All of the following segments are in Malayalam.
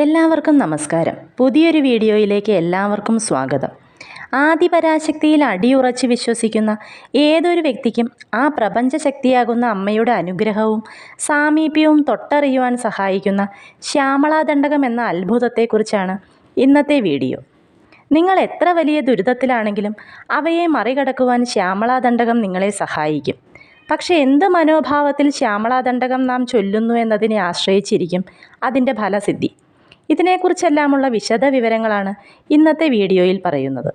എല്ലാവർക്കും നമസ്കാരം. പുതിയൊരു വീഡിയോയിലേക്ക് എല്ലാവർക്കും സ്വാഗതം. ആദിപരാശക്തിയിൽ അടിയുറച്ച് വിശ്വസിക്കുന്ന ഏതൊരു വ്യക്തിക്കും ആ പ്രപഞ്ചശക്തിയാകുന്ന അമ്മയുടെ അനുഗ്രഹവും സാമീപ്യവും തൊട്ടറിയുവാൻ സഹായിക്കുന്ന ശ്യാമളാദണ്ഡകം എന്ന അത്ഭുതത്തെക്കുറിച്ചാണ് ഇന്നത്തെ വീഡിയോ. നിങ്ങൾ എത്ര വലിയ ദുരിതത്തിലാണെങ്കിലും അവയെ മറികടക്കുവാൻ ശ്യാമളാദണ്ഡകം നിങ്ങളെ സഹായിക്കും. പക്ഷേ എന്ത് മനോഭാവത്തിൽ ശ്യാമളാദണ്ഡകം നാം ചൊല്ലുന്നു എന്നതിനെ ആശ്രയിച്ചിരിക്കും അതിന്റെ ഫലസിദ്ധി. ഇതിനെക്കുറിച്ചെല്ലാമുള്ള വിശദ വിവരങ്ങളാണ് ഇന്നത്തെ വീഡിയോയിൽ പറയുന്നത്.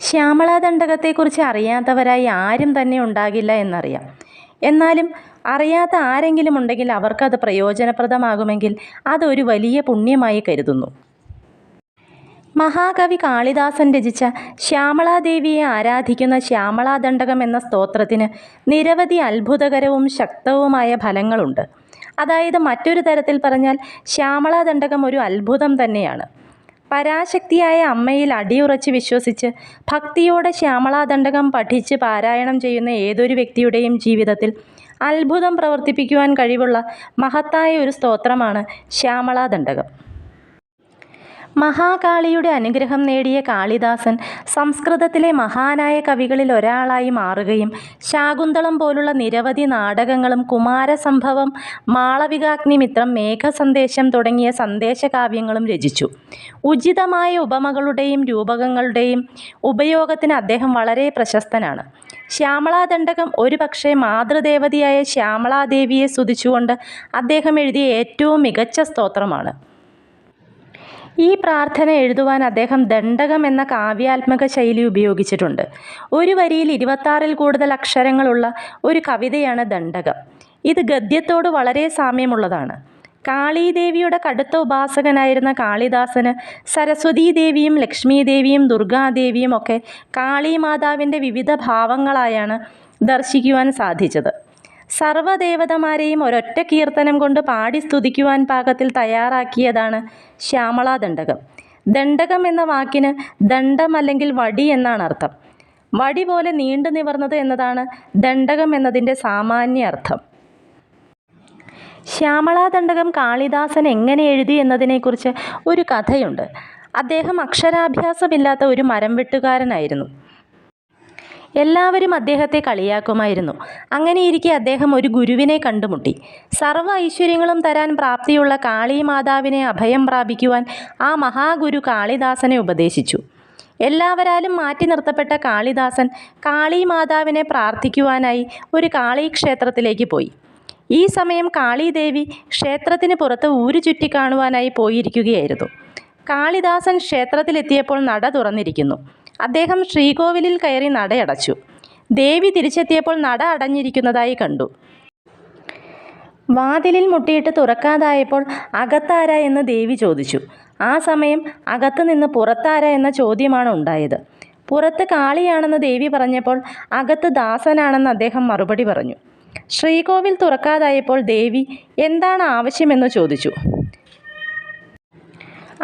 ശ്യാമളാദണ്ഡകത്തെക്കുറിച്ച് അറിയാത്തവരായി ആരും തന്നെ ഉണ്ടാകില്ല എന്നറിയാം. എന്നാലും അറിയാത്ത ആരെങ്കിലും ഉണ്ടെങ്കിൽ അവർക്കത് പ്രയോജനപ്രദമാകുമെങ്കിൽ അതൊരു വലിയ പുണ്യമായി കരുതുന്നു. മഹാകവി കാളിദാസൻ രചിച്ച ശ്യാമളാദേവിയെ ആരാധിക്കുന്ന ശ്യാമളാദണ്ഡകം എന്ന സ്തോത്രത്തിന് നിരവധി അത്ഭുതകരവും ശക്തവുമായ ഫലങ്ങളുണ്ട്. അതായത് മറ്റൊരു തരത്തിൽ പറഞ്ഞാൽ ശ്യാമളാദണ്ഡകം ഒരു അത്ഭുതം തന്നെയാണ്. പരാശക്തിയായ അമ്മയിൽ അടിയുറച്ച് വിശ്വസിച്ച് ഭക്തിയോടെ ശ്യാമളാദണ്ഡകം പഠിച്ച് പാരായണം ചെയ്യുന്ന ഏതൊരു വ്യക്തിയുടെയും ജീവിതത്തിൽ അത്ഭുതം പ്രവർത്തിപ്പിക്കുവാൻ കഴിവുള്ള മഹത്തായ ഒരു സ്തോത്രമാണ് ശ്യാമളാദണ്ഡകം മഹാകാളിയുടെ അനുഗ്രഹം നേടിയ കാളിദാസൻ സംസ്കൃതത്തിലെ മഹാനായ കവികളിൽ ഒരാളായി മാറുകയും ശാകുന്തളം പോലുള്ള നിരവധി നാടകങ്ങളും കുമാരസംഭവം മാളവികാഗ്നിമിത്രം മേഘസന്ദേശം തുടങ്ങിയ സന്ദേശകാവ്യങ്ങളും രചിച്ചു. ഉചിതമായ ഉപമകളുടെയും രൂപകങ്ങളുടെയും ഉപയോഗത്തിന് അദ്ദേഹം വളരെ പ്രശസ്തനാണ്. ശ്യാമളാദണ്ഡകം ഒരുപക്ഷെ മാതൃദേവതയായ ശ്യാമളാദേവിയെ സ്തുതിച്ചുകൊണ്ട് അദ്ദേഹം എഴുതിയ ഏറ്റവും മികച്ച സ്തോത്രമാണ്. ഈ പ്രാർത്ഥന എഴുതുവാൻ അദ്ദേഹം ദണ്ഡകം എന്ന കാവ്യാത്മക ശൈലി ഉപയോഗിച്ചിട്ടുണ്ട്. ഒരു വരിയിൽ ഇരുപത്താറിൽ കൂടുതൽ അക്ഷരങ്ങളുള്ള ഒരു കവിതയാണ് ദണ്ഡകം. ഇത് ഗദ്യത്തോട് വളരെ സാമ്യമുള്ളതാണ്. കാളീദേവിയുടെ കടുത്ത ഉപാസകനായിരുന്ന കാളിദാസന് സരസ്വതീദേവിയും ലക്ഷ്മീദേവിയും ദുർഗാദേവിയും ഒക്കെ കാളീമാതാവിന്റെ വിവിധ ഭാവങ്ങളായാണ് ദർശിക്കുവാൻ സാധിച്ചത്. സർവദേവതമാരെയും ഒരൊറ്റ കീർത്തനം കൊണ്ട് പാടി സ്തുതിക്കുവാൻ പാകത്തിൽ തയ്യാറാക്കിയതാണ് ശ്യാമളാ ദണ്ഡകം. എന്ന വാക്കിന് ദണ്ഡം അല്ലെങ്കിൽ വടി എന്നാണ് അർത്ഥം. വടി പോലെ നീണ്ടു നിവർന്നത് എന്നതാണ് ദണ്ഡകം എന്നതിന്റെ സാമാന്യ അർത്ഥം. ശ്യാമളാദണ്ഡകം കാളിദാസൻ എങ്ങനെ എഴുതി എന്നതിനെക്കുറിച്ച് ഒരു കഥയുണ്ട്. അദ്ദേഹം അക്ഷരാഭ്യാസമില്ലാത്ത ഒരു മരം വെട്ടുകാരനായിരുന്നു. എല്ലാവരും അദ്ദേഹത്തെ കളിയാക്കുമായിരുന്നു. അങ്ങനെയിരിക്കെ അദ്ദേഹം ഒരു ഗുരുവിനെ കണ്ടുമുട്ടി. സർവ ഐശ്വര്യങ്ങളും തരാൻ പ്രാപ്തിയുള്ള കാളി മാതാവിനെ അഭയം പ്രാപിക്കുവാൻ ആ മഹാഗുരു കാളിദാസനെ ഉപദേശിച്ചു. എല്ലാവരാലും മാറ്റി നിർത്തപ്പെട്ട കാളിദാസൻ കാളി മാതാവിനെ പ്രാർത്ഥിക്കുവാനായി ഒരു കാളി ക്ഷേത്രത്തിലേക്ക് പോയി. ഈ സമയം കാളീദേവി ക്ഷേത്രത്തിന് പുറത്ത് ഊരു ചുറ്റി കാണുവാനായി പോയിരിക്കുകയായിരുന്നു. കാളിദാസൻ ക്ഷേത്രത്തിലെത്തിയപ്പോൾ നട തുറന്നിരിക്കുന്നു. അദ്ദേഹം ശ്രീകോവിലിൽ കയറി നടയടച്ചു. ദേവി തിരിച്ചെത്തിയപ്പോൾ നട അടഞ്ഞിരിക്കുന്നതായി കണ്ടു. വാതിലിൽ മുട്ടിയിട്ട് തുറക്കാതായപ്പോൾ അകത്താര എന്ന് ദേവി ചോദിച്ചു. ആ സമയം അകത്ത് നിന്ന് പുറത്താര എന്ന ചോദ്യമാണ് ഉണ്ടായത്. പുറത്ത് കാളിയാണെന്ന് ദേവി പറഞ്ഞപ്പോൾ അകത്ത് ദാസനാണെന്ന് അദ്ദേഹം മറുപടി പറഞ്ഞു. ശ്രീകോവിൽ തുറക്കാതായപ്പോൾ ദേവി എന്താണ് ആവശ്യമെന്ന് ചോദിച്ചു?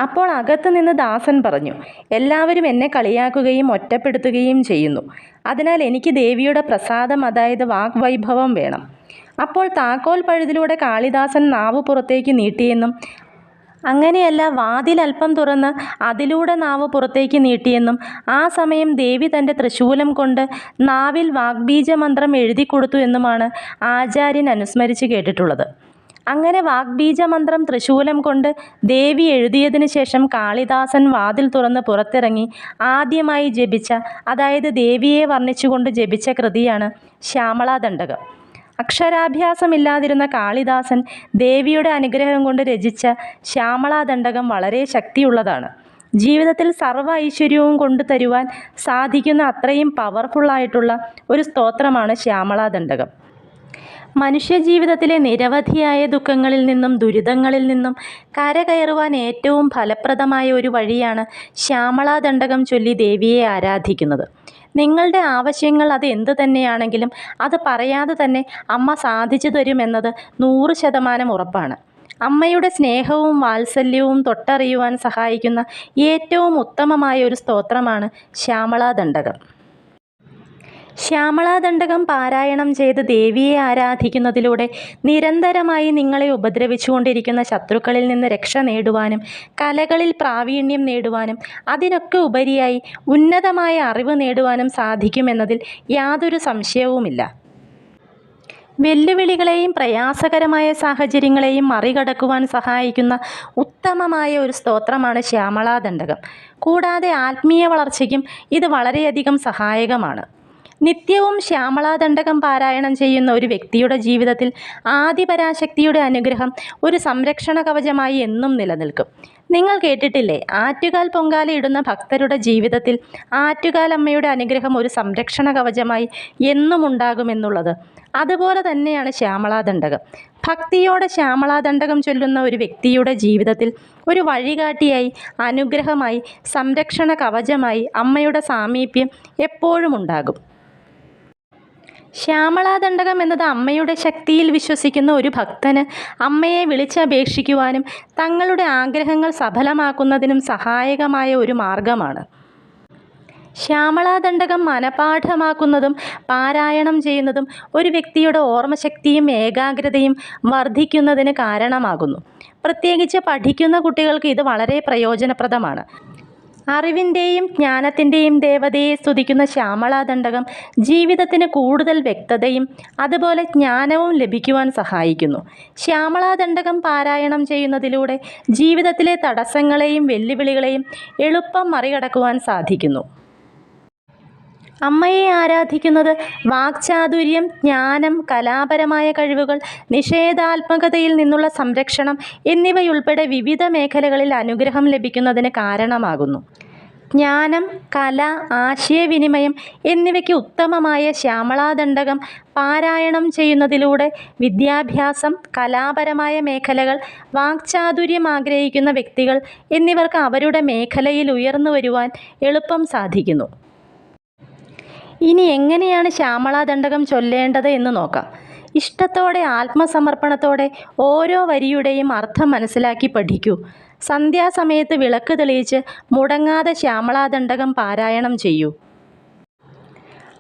അപ്പോൾ അകത്ത് നിന്ന് ദാസൻ പറഞ്ഞു എല്ലാവരും എന്നെ കളിയാക്കുകയും ഒറ്റപ്പെടുത്തുകയും ചെയ്യുന്നു. അതിനാൽ എനിക്ക് ദേവിയുടെ പ്രസാദം അതായത് വാഗ്വൈഭവം വേണം. അപ്പോൾ താക്കോൽ പഴുതിലൂടെ കാളിദാസൻ നാവ് പുറത്തേക്ക് നീട്ടിയെന്നും അങ്ങനെയല്ല വാതിൽ അല്പം തുറന്ന് അതിലൂടെ നാവ് പുറത്തേക്ക് നീട്ടിയെന്നും ആ സമയം ദേവി തന്റെ തൃശൂലം കൊണ്ട് നാവിൽ വാഗ്ബീജ മന്ത്രം എഴുതി കൊടുത്തു എന്നുമാണ് ആചാര്യൻ അനുസ്മരിച്ച് കേട്ടിട്ടുള്ളത്. അങ്ങനെ വാഗ്ബീജമന്ത്രം തൃശൂലം കൊണ്ട് ദേവി എഴുതിയതിനു ശേഷം കാളിദാസൻ വാതിൽ തുറന്ന് പുറത്തിറങ്ങി ആദ്യമായി ജപിച്ച അതായത് ദേവിയെ വർണിച്ചുകൊണ്ട് ജപിച്ച കൃതിയാണ് ശ്യാമളാദണ്ഡകം. അക്ഷരാഭ്യാസമില്ലാതിരുന്ന കാളിദാസൻ ദേവിയുടെ അനുഗ്രഹം കൊണ്ട് രചിച്ച ശ്യാമളാദണ്ഡകം വളരെ ശക്തിയുള്ളതാണ്. ജീവിതത്തിൽ സർവ ഐശ്വര്യവും കൊണ്ടു തരുവാൻ സാധിക്കുന്ന അത്രയും പവർഫുള്ളായിട്ടുള്ള ഒരു സ്തോത്രമാണ് ശ്യാമളാദണ്ഡകം. മനുഷ്യജീവിതത്തിലെ നിരവധിയായ ദുഃഖങ്ങളിൽ നിന്നും ദുരിതങ്ങളിൽ നിന്നും കരകയറുവാൻ ഏറ്റവും ഫലപ്രദമായ ഒരു വഴിയാണ് ശ്യാമളാദണ്ഡകം ചൊല്ലി ദേവിയെ ആരാധിക്കുന്നത്. നിങ്ങളുടെ ആവശ്യങ്ങൾ അത് എന്തു തന്നെയാണെങ്കിലും അത് പറയാതെ തന്നെ അമ്മ സാധിച്ചു തരുമെന്നത് നൂറ് ശതമാനം ഉറപ്പാണ്. അമ്മയുടെ സ്നേഹവും വാത്സല്യവും തൊട്ടറിയുവാൻ സഹായിക്കുന്ന ഏറ്റവും ഉത്തമമായ ഒരു സ്തോത്രമാണ് ശ്യാമളാദണ്ഡകം. ശ്യാമളാദണ്ഡകം പാരായണം ചെയ്ത് ദേവിയെ ആരാധിക്കുന്നതിലൂടെ നിരന്തരമായി നിങ്ങളെ ഉപദ്രവിച്ചുകൊണ്ടിരിക്കുന്ന ശത്രുക്കളിൽ നിന്ന് രക്ഷ നേടുവാനും കലകളിൽ പ്രാവീണ്യം നേടുവാനും അതിനൊക്കെ ഉപരിയായി ഉന്നതമായ അറിവ് നേടുവാനും സാധിക്കുമെന്നതിൽ യാതൊരു സംശയവുമില്ല. വെല്ലുവിളികളെയും പ്രയാസകരമായ സാഹചര്യങ്ങളെയും മറികടക്കുവാൻ സഹായിക്കുന്ന ഉത്തമമായ ഒരു സ്തോത്രമാണ് ശ്യാമളാദണ്ഡകം. കൂടാതെ ആത്മീയ വളർച്ചയ്ക്കും ഇത് വളരെയധികം സഹായകമാണ്. നിത്യവും ശ്യാമളാദണ്ഡകം പാരായണം ചെയ്യുന്ന ഒരു വ്യക്തിയുടെ ജീവിതത്തിൽ ആദിപരാശക്തിയുടെ അനുഗ്രഹം ഒരു സംരക്ഷണ കവചമായി എന്നും നിലനിൽക്കും. നിങ്ങൾ കേട്ടിട്ടില്ലേ? ആറ്റുകാൽ പൊങ്കാലയിടുന്ന ഭക്തരുടെ ജീവിതത്തിൽ ആറ്റുകാലമ്മയുടെ അനുഗ്രഹം ഒരു സംരക്ഷണ കവചമായി എന്നും ഉണ്ടാകുമെന്നുള്ളത്. അതുപോലെ തന്നെയാണ് ശ്യാമളാദണ്ഡകം. ഭക്തിയോടെ ശ്യാമളാദണ്ഡകം ചൊല്ലുന്ന ഒരു വ്യക്തിയുടെ ജീവിതത്തിൽ ഒരു വഴികാട്ടിയായി അനുഗ്രഹമായി സംരക്ഷണ കവചമായി അമ്മയുടെ സാമീപ്യം എപ്പോഴും ഉണ്ടാകും. ശ്യാമളാദണ്ഡകം എന്നത് അമ്മയുടെ ശക്തിയിൽ വിശ്വസിക്കുന്ന ഒരു ഭക്തന് അമ്മയെ വിളിച്ചപേക്ഷിക്കുവാനും തങ്ങളുടെ ആഗ്രഹങ്ങൾ സഫലമാക്കുന്നതിനും സഹായകമായ ഒരു മാർഗമാണ്. ശ്യാമളാദണ്ഡകം മനപാഠമാക്കുന്നതും പാരായണം ചെയ്യുന്നതും ഒരു വ്യക്തിയുടെ ഓർമ്മശക്തിയും ഏകാഗ്രതയും വർദ്ധിക്കുന്നതിന് കാരണമാകുന്നു. പ്രത്യേകിച്ച് പഠിക്കുന്ന കുട്ടികൾക്ക് ഇത് വളരെ പ്രയോജനപ്രദമാണ്. അറിവിന്റെയും ജ്ഞാനത്തിന്റെയും ദേവതയെ സ്തുതിക്കുന്ന ശ്യാമളാദണ്ഡകം ജീവിതത്തിന് കൂടുതൽ വ്യക്തതയും അതുപോലെ ജ്ഞാനവും ലഭിക്കുവാൻ സഹായിക്കുന്നു. ശ്യാമളാദണ്ഡകം പാരായണം ചെയ്യുന്നതിലൂടെ ജീവിതത്തിലെ തടസ്സങ്ങളെയും വെല്ലുവിളികളെയും എളുപ്പം മറികടക്കുവാൻ സാധിക്കുന്നു. അമ്മയെ ആരാധിക്കുന്നത് വാക്ചാതുര്യം ജ്ഞാനം കലാപരമായ കഴിവുകൾ നിഷേധാത്മകതയിൽ നിന്നുള്ള സംരക്ഷണം എന്നിവയുൾപ്പെടെ വിവിധ മേഖലകളിൽ അനുഗ്രഹം ലഭിക്കുന്നതിന് കാരണമാകുന്നു. ജ്ഞാനം കല ആശയവിനിമയം എന്നിവയ്ക്ക് ഉത്തമമായ ശ്യാമളാദണ്ഡകം പാരായണം ചെയ്യുന്നതിലൂടെ വിദ്യാഭ്യാസം കലാപരമായ മേഖലകൾ വാക്ചാതുര്യം ആഗ്രഹിക്കുന്ന വ്യക്തികൾ എന്നിവർക്ക് അവരുടെ മേഖലയിൽ ഉയർന്നു വരുവാൻ എളുപ്പം സാധിക്കുന്നു. ഇനി എങ്ങനെയാണ് ശ്യാമളാദണ്ഡകം ചൊല്ലേണ്ടത് എന്ന് നോക്കാം. ഇഷ്ടത്തോടെ ആത്മസമർപ്പണത്തോടെ ഓരോ വരിയുടെയും അർത്ഥം മനസ്സിലാക്കി പഠിക്കൂ. സന്ധ്യാസമയത്ത് വിളക്ക് തെളിയിച്ച് മുടങ്ങാതെ ശ്യാമളാദണ്ഡകം പാരായണം ചെയ്യൂ.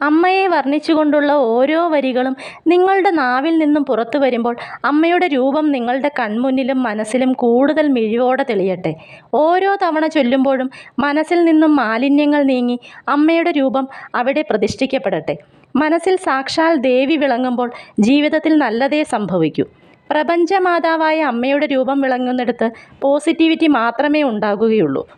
അമ്മയെ വർണിച്ചുകൊണ്ടുള്ള ഓരോ വരികളും നിങ്ങളുടെ നാവിൽ നിന്നും പുറത്തു വരുമ്പോൾ അമ്മയുടെ രൂപം നിങ്ങളുടെ കൺമുന്നിലും മനസ്സിലും കൂടുതൽ മിഴിവോടെ തെളിയട്ടെ. ഓരോ തവണ ചൊല്ലുമ്പോഴും മനസ്സിൽ നിന്നും മാലിന്യങ്ങൾ നീങ്ങി അമ്മയുടെ രൂപം അവിടെ പ്രതിഷ്ഠിക്കപ്പെടട്ടെ. മനസ്സിൽ സാക്ഷാൽ ദേവി വിളങ്ങുമ്പോൾ ജീവിതത്തിൽ നല്ലതേ സംഭവിക്കൂ. പ്രപഞ്ചമാതാവായ അമ്മയുടെ രൂപം വിളങ്ങുന്നിടത്ത് പോസിറ്റിവിറ്റി മാത്രമേ ഉണ്ടാകുകയുള്ളൂ.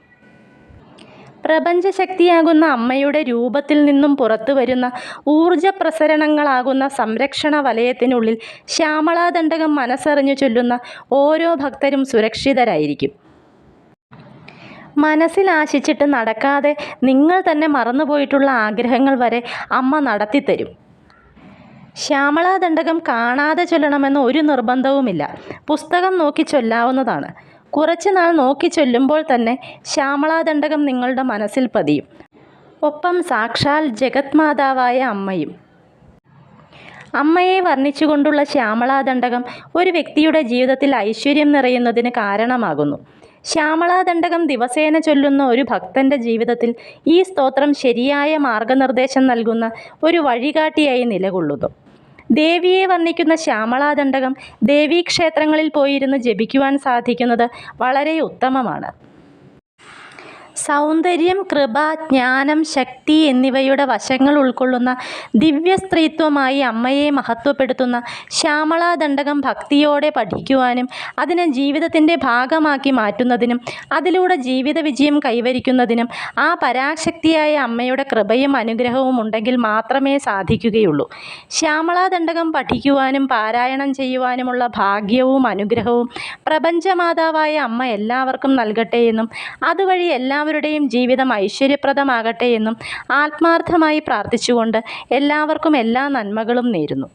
പ്രപഞ്ചശക്തിയാകുന്ന അമ്മയുടെ രൂപത്തിൽ നിന്നും പുറത്തു വരുന്ന ഊർജ പ്രസരണങ്ങളാകുന്ന സംരക്ഷണ വലയത്തിനുള്ളിൽ ശ്യാമളാദണ്ഡകം മനസ്സറിഞ്ഞു ചൊല്ലുന്ന ഓരോ ഭക്തരും സുരക്ഷിതരായിരിക്കും. മനസ്സിൽ ആശിച്ചിട്ട് നടക്കാതെ നിങ്ങൾ തന്നെ മറന്നുപോയിട്ടുള്ള ആഗ്രഹങ്ങൾ വരെ അമ്മ നടത്തിത്തരും. ശ്യാമളാദണ്ഡകം കാണാതെ ചൊല്ലണമെന്ന് ഒരു നിർബന്ധവുമില്ല. പുസ്തകം നോക്കി ചൊല്ലാവുന്നതാണ്. കുറച്ച് നാൾ നോക്കി ചൊല്ലുമ്പോൾ തന്നെ ശ്യാമളാദണ്ഡകം നിങ്ങളുടെ മനസ്സിൽ പതിയും. ഒപ്പം സാക്ഷാൽ ജഗത് മാതാവായ അമ്മയും. അമ്മയെ വർണിച്ചുകൊണ്ടുള്ള ശ്യാമളാദണ്ഡകം ഒരു വ്യക്തിയുടെ ജീവിതത്തിൽ ഐശ്വര്യം നിറയുന്നതിന് കാരണമാകുന്നു. ശ്യാമളാദണ്ഡകം ദിവസേന ചൊല്ലുന്ന ഒരു ഭക്തന്റെ ജീവിതത്തിൽ ഈ സ്തോത്രം ശരിയായ മാർഗനിർദ്ദേശം നൽകുന്ന ഒരു വഴികാട്ടിയായി നിലകൊള്ളുന്നു. ദേവിയെ വർണിക്കുന്ന ശ്യാമളാദണ്ഡകം ദേവീക്ഷേത്രങ്ങളിൽ പോയിരുന്ന് ജപിക്കുവാൻ സാധിക്കുന്നത് വളരെ ഉത്തമമാണ്. സൗന്ദര്യം കൃപ ജ്ഞാനം ശക്തി എന്നിവയുടെ വശങ്ങൾ ഉൾക്കൊള്ളുന്ന ദിവ്യ സ്ത്രീത്വമായി അമ്മയെ മഹത്വപ്പെടുത്തുന്ന ശ്യാമളാദണ്ഡകം ഭക്തിയോടെ പഠിക്കുവാനും അതിനെ ജീവിതത്തിന്റെ ഭാഗമാക്കി മാറ്റുന്നതിനും അതിലൂടെ ജീവിത വിജയം കൈവരിക്കുന്നതിനും ആ പരാശക്തിയായ അമ്മയുടെ കൃപയും അനുഗ്രഹവും ഉണ്ടെങ്കിൽ മാത്രമേ സാധിക്കുകയുള്ളൂ. ശ്യാമളാദണ്ഡകം പഠിക്കുവാനും പാരായണം ചെയ്യുവാനുമുള്ള ഭാഗ്യവും അനുഗ്രഹവും പ്രപഞ്ചമാതാവായ അമ്മ എല്ലാവർക്കും നൽകട്ടെ എന്നും അതുവഴി എല്ലാവരുടെയും ജീവിതം ഐശ്വര്യപ്രദമാകട്ടെ എന്നും ആത്മാർത്ഥമായി പ്രാർത്ഥിച്ചുകൊണ്ട് എല്ലാവർക്കും എല്ലാ നന്മകളും നേരുന്നു.